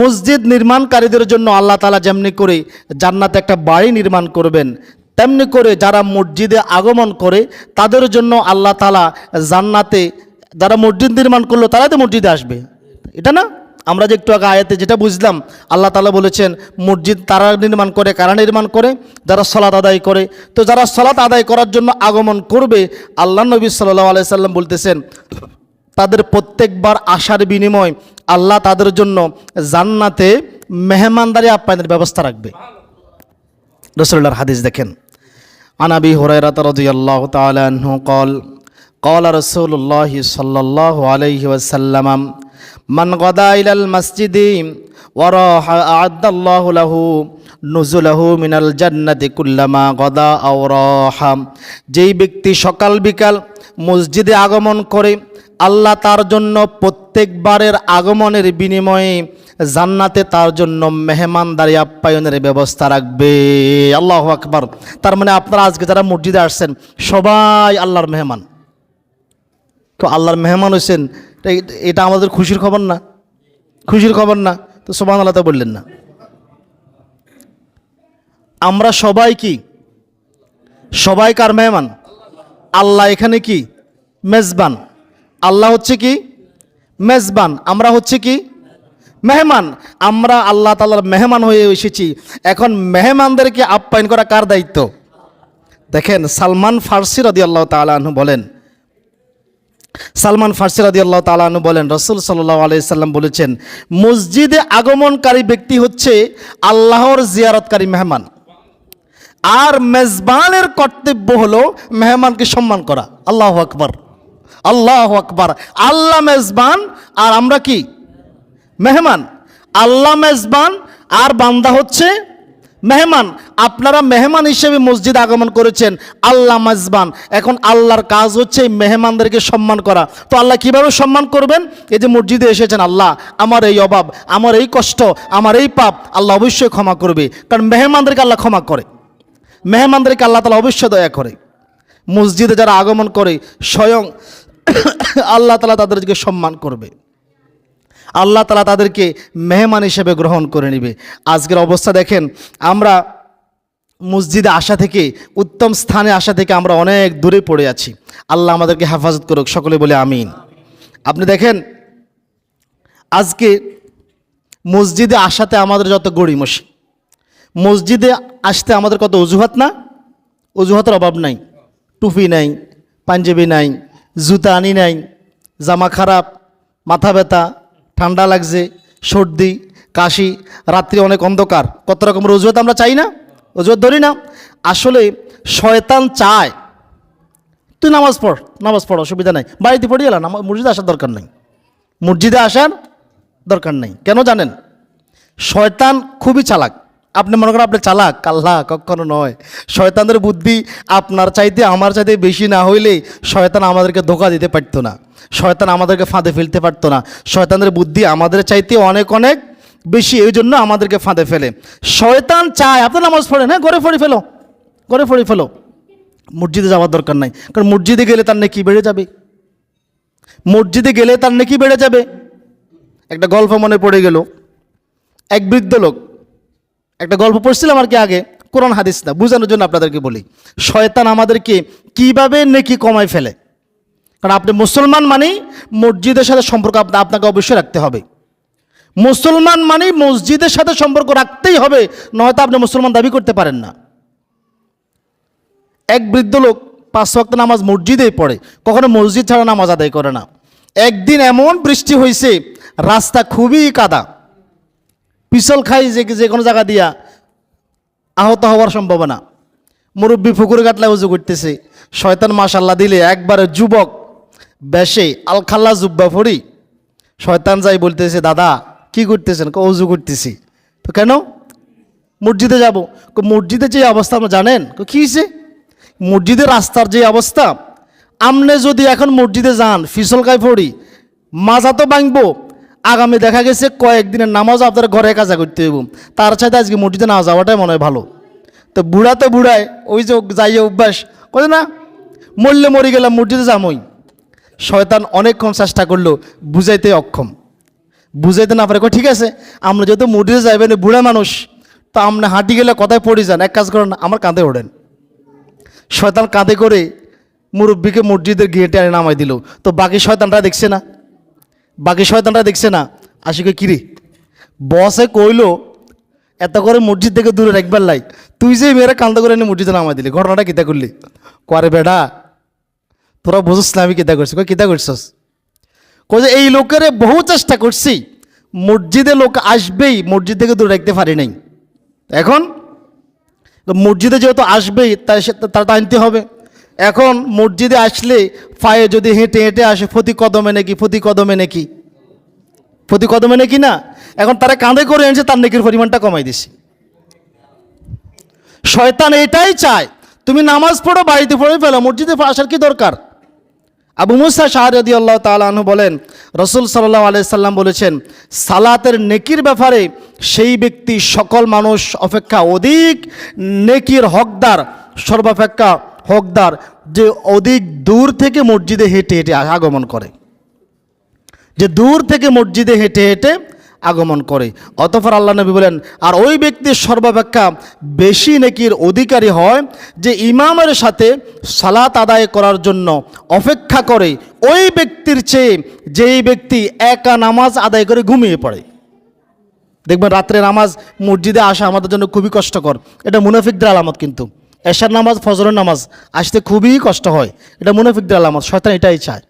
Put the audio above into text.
মসজিদ নির্মাণকারীদের জন্য আল্লাহ তালা যেমনি করে জান্নাতে একটা বাড়ি নির্মাণ করবেন, তেমনি করে যারা মসজিদে আগমন করে, তাদের জন্য আল্লাহ তালা জান্নাতে যারা মসজিদ নির্মাণ করল তারা তো মসজিদে আসবে। এটা না? আমরা যে একটু আগে আয়াতে যেটা বুঝলাম, আল্লাহ তালা বলেছেন, মসজিদ তারা নির্মাণ করে, কারা নির্মাণ করে? যারা সলাত আদায় করে। তো যারা সলাত আদায় করার জন্য আগমন করবে, আল্লাহ নবী সাল্লাহ আলাইসাল্লাম বলতেছেন তাদের প্রত্যেকবার আসার বিনিময় আল্লাহ তাদের জন্য জান্নাতে মেহমানদারি আপ্যায়নের ব্যবস্থা রাখবে। রসুল্লাহর হাদিস দেখেন। আনাবি হরাইরাত রাজি তালু কল কল রসুল্লাহ সাল্লাহ আলহি ওসাল্লাম মান গদাইল মসজিদি ওয়ারাহ আদাল্লাহ লাহু মিনাল জন্নতি কুল্লামা গদা আওরাহাম যেই ব্যক্তি সকাল বিকাল মসজিদে আগমন করে আল্লাহ তার জন্য প্রত্যেকবারের আগমনের বিনিময়ে জান্নাতে তার জন্য মেহমানদারি আপ্যায়নের ব্যবস্থা রাখবে। আল্লাহ আকবার। তার মানে আপনারা আজকে যারা মসজিদে আসছেন, সবাই আল্লাহর মেহমান। তো আল্লাহর মেহমান হয়েছেন এটা- আমাদের খুশির খবর না? খুশির খবর না? তো সোমান আল্লাহ তো বললেন না। আমরা সবাই কি? সবাই কার মেহমান? আল্লাহ এখানে কি? মেজবান। আল্লাহ হচ্ছে কি? মেজবান। আমরা হচ্ছে কি? মেহমান। আমরা আল্লাহ তালার মেহমান হয়ে এসেছি। এখন মেহমানদেরকে আপ্যায়ন করা কার দায়িত্ব? দেখেন, সালমান ফার্সি রদি আল্লাহ তালাহু বলেন, সালমান ফার্সি রাদি আল্লাহ তালাহু বলেন, রসুল সাল্লাহ আলাইসাল্লাম বলেছেন, মসজিদে আগমনকারী ব্যক্তি হচ্ছে আল্লাহর জিয়ারতকারী মেহমান। আর মেজবানের কর্তব্য হলো মেহমানকে সম্মান করা। আল্লাহ আকবার। আল্লাহ আকবার। আল্লাহ মেজবান, আর আমরা কি? মেহমান। আল্লাহ মেজবান, আর বান্দা হচ্ছে মেহমান। আপনারা মেহমান হিসেবে মসজিদ আগমন করেছেন, আল্লাহ মেজবান। এখন আল্লাহর কাজ হচ্ছে মেহমানদেরকে সম্মান করা। তো আল্লাহ কীভাবে সম্মান করবেন? এই যে মসজিদে এসেছেন আল্লাহ, আমার এই অভাব, আমার এই কষ্ট, আমার এই পাপ, আল্লাহ অবশ্যই ক্ষমা করবে। কারণ মেহমানদেরকে আল্লাহ ক্ষমা করে। মেহমানদেরকে আল্লাহ তালা অবশ্যই দয়া করে। মসজিদে যারা আগমন করে, স্বয়ং আল্লাহ তালা তাদেরকে সম্মান করবে। আল্লাহ তালা তাদেরকে মেহমান হিসেবে গ্রহণ করে নেবে। আজকের অবস্থা দেখেন, আমরা মসজিদে আসা থেকে, উত্তম স্থানে আসা থেকে আমরা অনেক দূরে পড়ে আছি। আল্লাহ আমাদেরকে হেফাজত করুক, সকলে বলে আমিন। আপনি দেখেন, আজকে মসজিদে আসাতে আমাদের যত গড়িমসি, মসজিদে আসতে আমাদের কত অজুহাত না? অজুহাতের অভাব নাই, টুপি নাই, পাঞ্জাবি নাই জুতা আনি নাই, জামা খারাপ, মাথা ব্যথা, ঠান্ডা লাগছে, সর্দি, কাশি, রাত্রি অনেক অন্ধকার। কত রকমের অজুহাত আমরা চাই না? অজুহাত ধরি না। আসলে শয়তান চায়। তুই নামাজ পড় নামাজ পড়, অসুবিধা নাই। বাড়িতে পড়ে এলাম মসজিদে আসার দরকার নেই। মসজিদে আসার দরকার নেই। কেন জানেন? শয়তান খুবই চালাক। আপনি মনে করেন আপনি চালাক, আল্লাহ, কখনো নয়। শয়তানের বুদ্ধি আপনার চাইতে, আমার চাইতে বেশি না হইলে শয়তান আমাদেরকে ধোকা দিতে পারতো না। শয়তান আমাদেরকে ফাঁদে ফেলতে পারতো না। শয়তানের বুদ্ধি আমাদের চাইতে অনেক অনেক বেশি, এই জন্য আমাদেরকে ফাঁদে ফেলে। শয়তান চায়, আপনি নামাজ পড়েন হ্যাঁ ঘরে ফড়ি ফেলো, ঘরে ফড়ি ফেলো। মসজিদে যাওয়ার দরকার নাই, কারণ মসজিদে গেলে তার নাকি বেড়ে যাবে। মসজিদে গেলে তার নাকি বেড়ে যাবে। একটা গল্প মনে পড়ে গেল। এক বৃদ্ধ লোক একটা গল্প পড়ছিলাম আর কি আগে, কোরআন হাদিস না, বোঝানোর জন্য আপনাদেরকে বলি। শয়তান আমাদেরকে কীভাবে নেকি কমায় ফেলে? কারণ আপনি মুসলমান মানেই মসজিদের সাথে সম্পর্ক আপনা- আপনাকে অবশ্যই রাখতে হবে। মুসলমান মানেই মসজিদের সাথে সম্পর্ক রাখতেই হবে, নয়তো আপনি মুসলমান দাবি করতে পারেন না। এক বৃদ্ধ লোক পাঁচ ওয়াক্ত নামাজ মসজিদেই পড়ে, কখনো মসজিদ ছাড়া নামাজ আদায় করে না। একদিন এমন বৃষ্টি হয়েছে রাস্তা খুবই কাদা। পিছল খাই যে যে কোনো জায়গা দিয়া আহত হওয়ার সম্ভাবনা। মুরব্বী পুকুরে কাটলা উজু করতেছে। শয়তান মাশাল্লাহ দিলে একবারে যুবক বেশে আলখাল্লা জুব্বা ফড়ি। শয়তান যাই বলতেছে, দাদা, কি করতেছেন? কো উজু করতেছি। তো কেন? মসজিদে যাব। মসজিদে যে অবস্থা আপনি জানেন? কো কী হয়েছে মসজিদের রাস্তার যে অবস্থা। আমনে যদি এখন মসজিদে যান ফিসল খাই ফড়ি, মাজা তো ভাঙবো। আগামী দেখা গেছে কয়েকদিনের নামাজ আপনার ঘরে কাজা করতে হইব। তার সাথে আজকে মসজিদে না যাওয়াটাই মনে হয় ভালো। তো বুড়া তো বুড়ায় ওই যে যাইয়ে অভ্যাস করে না, মরলে মরে গেলাম, মসজিদে যামই। শয়তান অনেকক্ষণ চেষ্টা করল বুঝাইতে অক্ষম। বুঝাইতে না পারে ঠিক আছে, আমরা যেহেতু মসজিদে যাইবেন বুড়া মানুষ, তা আপনি হাঁটি গেলে কথায় পড়ে যান, এক কাজ করেন, আমার কাঁধে ওঠেন শয়তান কাঁধে করে মুরব্বীকে মসজিদের গিয়ে টেনে নামাই দিল। তো বাকি শয়তানরা দেখছে না। বাকি শয়তানরা দেখছে না। আশিকে কিরে? বসে কইলো, এত করে মসজিদ থেকে দূরে রাখবার লাই। তুই যে মেয়েরা কান্দা করে এনে মসজিদে নামাই দিলি, ঘটনাটা কিতা করলি? করে বেডা তোরা বুঝিস না আমি কিতা করছি। কিতা করছস? কই যে এই লোকের বহু চেষ্টা করছি, মসজিদে লোক আসবেই, মসজিদ থেকে দূরে রাখতে পারি নাই। এখন? মসজিদে যেহেতু আসবেই, তাই সে তার আনতে হবে। এখন মসজিদে আসলে পায়ে যদি হেঁটে হেঁটে আসে প্রতি কদমে নাকি প্রতি কদমে নাকি? প্রতি কদমে নাকি না? এখন তারা কাঁধে করে এনেছে, তার নেকির পরিমাণটা কমাই দিছি। শয়তান এটাই চায়, তুমি নামাজ পড়ো, বাড়িতে পড়ে ফেলো, মসজিদে আসার কি দরকার? আবু মুসা শাহরদি আল্লাহ তালু বলেন, রসুল সাল্লাহ আলাইসাল্লাম বলেছেন, সালাতের নেকির ব্যাপারে সেই ব্যক্তি সকল মানুষ অপেক্ষা অধিক নেকির হকদার, সর্বাপেক্ষা হকদার যে অধিক দূর থেকে মসজিদে হেঁটে হেঁটে আগমন করে। যে দূর থেকে মসজিদে হেঁটে হেঁটে আগমন করে। অতঃপর আল্লাহ নবী বলেন, আর ওই ব্যক্তির সর্বাপেক্ষা বেশি নেকির অধিকারী হয় যে ইমামের সাথে সালাত আদায় করার জন্য অপেক্ষা করে। ওই ব্যক্তির চেয়ে যেই ব্যক্তি একা নামাজ আদায় করে ঘুমিয়ে পড়ে। দেখবেন রাত্রে নামাজ মসজিদে আসা আমাদের জন্য খুবই কষ্টকর। এটা মুনাফিকদের আলামত কিন্তু। এশার নামাজ ফজরের নামাজ আসতে খুবই কষ্ট হয়। এটা মুনাফিকদের আলামত শয়তান এটাই চায়।